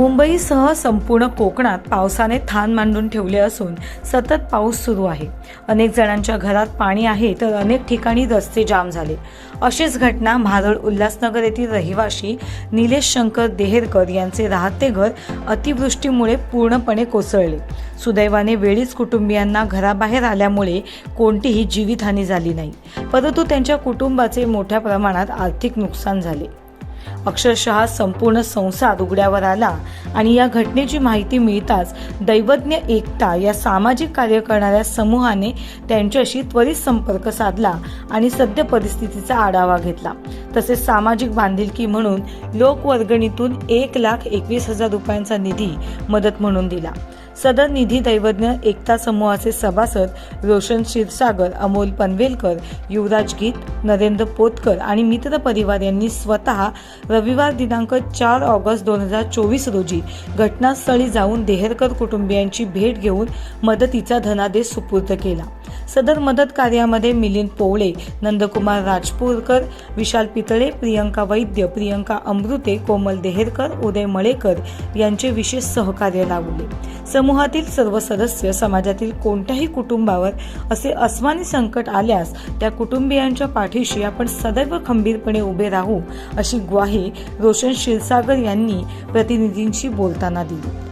मुंबईसह संपूर्ण कोकणात पावसाने थान मांडून ठेवले असून सतत पाऊस सुरू आहे. अनेक जणांच्या घरात पाणी आहे तर अनेक ठिकाणी रस्ते जाम झाले. अशीच घटना महादळ उल्हासनगर येथील रहिवाशी निलेश शंकर देहेरकर यांचे राहते घर अतिवृष्टीमुळे पूर्णपणे कोसळले. सुदैवाने वेळीच कुटुंबियांना घराबाहेर आल्यामुळे कोणतीही जीवितहानी झाली नाही. परंतु त्यांच्या कुटुंबाचे मोठ्या प्रमाणात आर्थिक नुकसान झाले. अक्षरशः संपूर्ण संसार उघड्यावर आला आणि या घटनेची माहिती मिळताच दैवज्ञ एकता या सामाजिक कार्य करणाऱ्या समूहाने त्यांच्याशी त्वरित संपर्क साधला आणि सद्य परिस्थितीचा आढावा घेतला. तसेच सामाजिक बांधिलकी म्हणून लोकवर्गणीतून एक लाख एकवीस हजार रुपयांचा निधी मदत म्हणून दिला. सदर निधी दैवज्ञ एकता समूहाचे सभासद रोशन क्षीरसागर अमोल पनवेलकर युवराज गीत नरेंद्र पोतकर आणि मित्र परिवार यांनी स्वतः रविवार दिनांक चार ऑगस्ट दोन हजार चोवीस रोजी घटनास्थळी जाऊन देहरकर कुटुंबियांची भेट घेऊन मदतीचा धनादेश सुपूर्द केला. सदर मदत कार्यामध्ये मिलिंद पोवळे नंदकुमार राजपूरकर विशाल पितळे प्रियंका वैद्य प्रियंका अमृते कोमल देहेरकर उदय मळेकर यांचे विशेष सहकार्य लाभले. समूहातील सर्व सदस्य समाजातील कोणत्याही कुटुंबावर असे अस्मानी संकट आल्यास त्या कुटुंबियांच्या पाठीशी आपण सदैव खंबीरपणे उभे राहू अशी ग्वाही रोशन क्षीरसागर यांनी प्रतिनिधींशी बोलताना दिली.